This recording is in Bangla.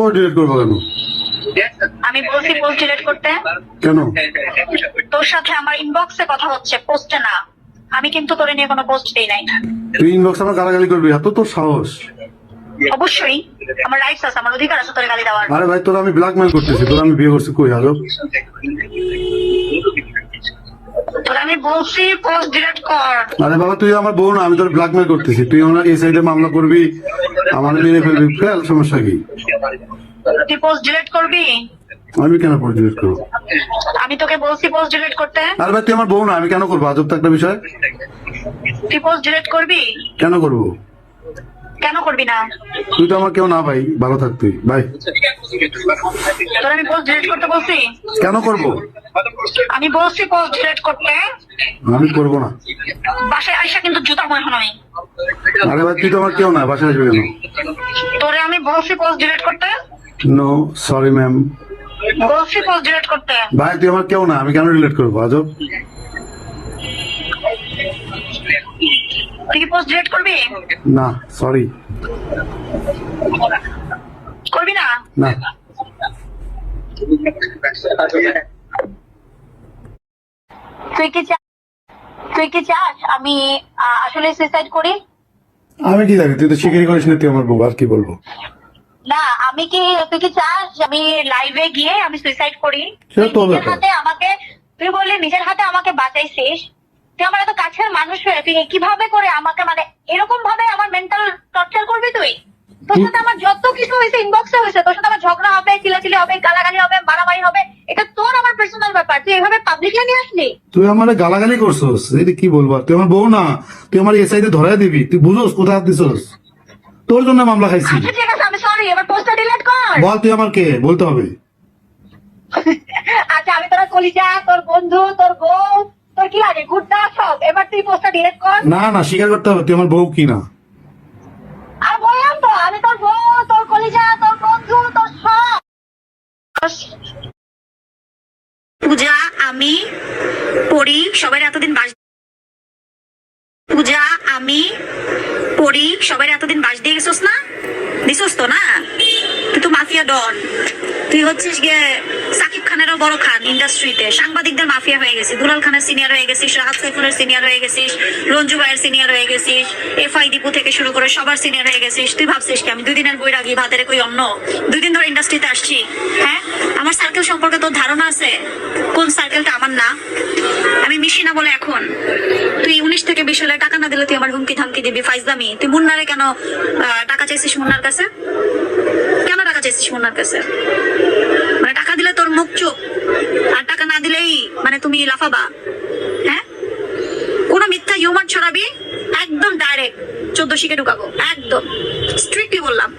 পোস্ট ডিলিট করব কেন? আমি বলছি পোস্ট ডিলিট করতে। কেন? তোর সাথে আমার ইনবক্সে কথা হচ্ছে পোস্টে না। আমি কিন্তু তোরে নিয়ে কোনো পোস্ট দেই নাই। তুই ইনবক্স আমার গালাগালি করবি এত তোর সাহস। অবশ্যই আমার রাইটস আছে আমার অধিকার আছে তোরে গালি দেওয়ার। আরে ভাই তোরা আমি ব্ল্যাকমেল করতেছি তোরা আমি বিয়ে করছি কই আজব আমি বলছি পোস্ট ডিলিট কর। আরে বাবা তুই আমার বউ না আমি তোর ব্ল্যাকমেল করতেছি। তুই আমার এই সাইডে মামলা করবি আমার মেরে ফেলবি। ফেল সমস্যা কি? তুই পোস্ট ডিলিট করবি? আমি কেন পোস্ট ডিলিট করব? আমি তোকে বলছি পোস্ট ডিলিট করতে। আরে ভাই তুই আমার বউ না আমি কেন করব? আজব তো একটা বিষয়। তুই পোস্ট ডিলিট করবি? কেন করব? কেন করবি না? তুই তো আমার কেউ না ভাই ভালো থাক তুই ভাই তোর আমি পোস্ট ডিলিট করতে বলছি? কেন করব? আমি বলছি পোস্ট ডিলিট করতে। আমি করব না। বাসায় আইসা কিন্তু জুতা মনে হয় আরে ভাই তুই তো আমার কেউ না বাসায় আসবে কেন? তোরে আমি বলছি পোস্ট ডিলিট করতে। নো সরি ম্যাম বলছি পোস্ট ডিলিট করতে। ভাই তুই আমার কেউ না আমি কেন রিলেট করব? আজব। তুই পোস্ট ডিলিট করবি? না সরি করবি না? না। তুই কি চা- তুই কি চাস? আমি আসলে সুইসাইড করি? আমি কি জানি তুই তো স্বীকারই করিস না তুই আমার বউ আর কি বলব? না আমি কি তুই কি চাস? আমি লাইভে গিয়ে আমি সুইসাইড করি? তুই নিজের হাতে আমাকে তুই বললি নিজের হাতে আমাকে বাঁচাইছিস। তুই আমার এত কাছের মানুষ হয়ে তুই কীভাবে করে আমাকে মানে এরকম ভাবে আমার মেন্টাল টর্চার করবি তুই? তোর সাথে আমার যত কিছু হয়েছে ইনবক্সে হয়েছে তোর সাথে আমার ঝগড়া হবে চিলাচিলি হবে গালাগালি হবে মারামারি হবে এটা তোর আমার পার্সোনাল ব্যাপার। তুই এভাবে পাবলিকলি নিয়ে আসলি? তুই আমার গালাগালি করছস এই কি বলব তুই আমার বউ না তুই আমার এসআইতে ধরাই দিবি তুই বুঝোস কোথায় হাত দিছস? তোর জন্য মামলা খাইছি। আচ্ছা ঠিক আছে আমি সরি এবার পোস্টটা ডিলিট কর। বল তুই আমার কে বলতে হবে। আচ্ছা আমি তোর কলিজা তোর বন্ধু তোর বউ তোর কি লাগে? গুড্ডা সব। এবার তুই পোস্টটা ডিলিট কর। না না স্বীকার করতে হবে তুই আমার বউ কি না? আর বললাম তো আমি তোর বউ তোর কলিজা তোর বন্ধু তোর সব। পূজা আমি পড়ি সবাই এতদিন বাস পূজা আমি পড়ি সবাই এতদিন বাস দিয়ে গেছোস না? দিছোস তো না? তুই তো মাফিয়া ডন। তুই হচ্ছিস গিয়ে সাকিব খানেরও বড় খান ইন্ডাস্ট্রিতে সাংবাদিকদের মাফিয়া হয়ে গেছিস, দুলাল খানের সিনিয়র হয়ে গেছিস, রাহাত সাইফুলের সিনিয়র হয়ে গেছিস, রঞ্জু ভাইয়ের সিনিয়র হয়ে গেছিস, এফআই দীপু থেকে শুরু করে সবার সিনিয়র হয়ে গেছিস। তুই ভাবছিস কি আমি দুই দিনের বই রাখি ভাতের কই অন্য দুই দিন ধরে ইন্ডাস্ট্রিতে আসছি হ্যাঁ? আমার সার্কেল সম্পর্কে তোর ধারণা আছে? কোন সার্কেলটা আমার না? আমি মিশি না বলে এখন। তুই উনিশ থেকে বিশ হলে টাকা না দিলে তুই আমার হুমকি থামকি দিবি। ফাইজলামি। তুই মুন্নারে কেন টাকা চাইছিস মুন্নার কাছে? চাইছিস মুন্নার কাছে। মানে টাকা দিলে তোর মুখ চুপ, আর টাকা না দিলেই মানে তুমি লাফাবা। হ্যাঁ? কোনো মিথ্যা হিউমার ছড়াবি, একদম ডাইরেক্ট চোদ্দ শিখে ঢুকাবো, একদম। স্ট্রিক্টলি বললাম।